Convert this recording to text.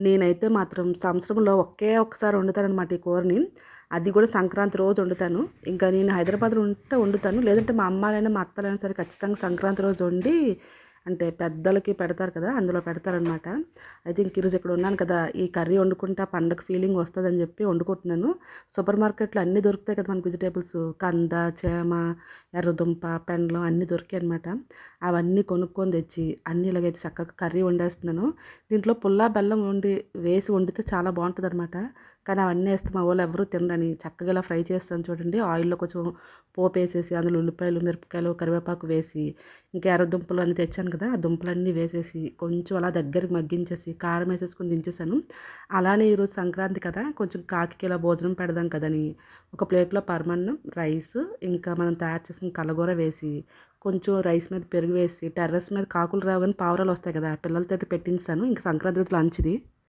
నేనైతే మాత్రం సంవత్సరంలో ఒకే ఒక్కసారి వండుతాననమాట ఈ కూరని. అది కూడా సంక్రాంతి రోజు వండుతాను. ఇంకా నేను హైదరాబాద్లో ఉంటే వండుతాను. లేదంటే మా అమ్మాలైనా మా అత్తలైనా సరే ఖచ్చితంగా సంక్రాంతి రోజు వండి అంటే పెద్దలకి పెడతారు కదా అందులో పెడతారనమాట అయితే ఇంక ఈరోజు ఇక్కడ ఉన్నాను కదా ఈ కర్రీ వండుకుంటే పండగ ఫీలింగ్ వస్తుందని చెప్పి వండుకుంటున్నాను. సూపర్ మార్కెట్లో అన్నీ దొరుకుతాయి కదా మనకి వెజిటేబుల్స్ కంద చేమ ఎర్రదుంప పెండ్లం అన్నీ దొరికాయి అనమాట అవన్నీ కొనుక్కొని తెచ్చి అన్నీ ఇలాగైతే చక్కగా కర్రీ వండేస్తున్నాను. దీంట్లో పుల్లా బెల్లం వండి వేసి వండితే చాలా బాగుంటుంది అనమాట కానీ అవన్నీ వేస్తే మా వాళ్ళు ఎవరు తినరని చక్కగా ఇలా ఫ్రై చేస్తాను చూడండి. ఆయిల్లో కొంచెం పోపు వేసేసి అందులో ఉల్లిపాయలు మిరపకాయలు కరివేపాకు వేసి ఇంకా ఎర్రదుంపలు దుంపలు తెచ్చాను తెచ్చాను కదా ఆ దుంపలన్నీ వేసేసి కొంచెం అలా దగ్గరికి మగ్గించేసి కారం వేసేసుకొని దించేసాను. అలానే ఈరోజు సంక్రాంతి కదా కొంచెం కాకి ఇలా భోజనం పెడదాం కదని ఒక ప్లేట్లో పరమన్నం రైస్ ఇంకా మనం తయారు చేసిన కలగూర వేసి కొంచెం రైస్ మీద పెరుగు వేసి టెర్రస్ మీద కాకులు రావు కానీ పావురాలు వస్తాయి కదా పిల్లలతో అయితే పెట్టించాను. ఇంకా సంక్రాంతి రోజు లంచ్ది.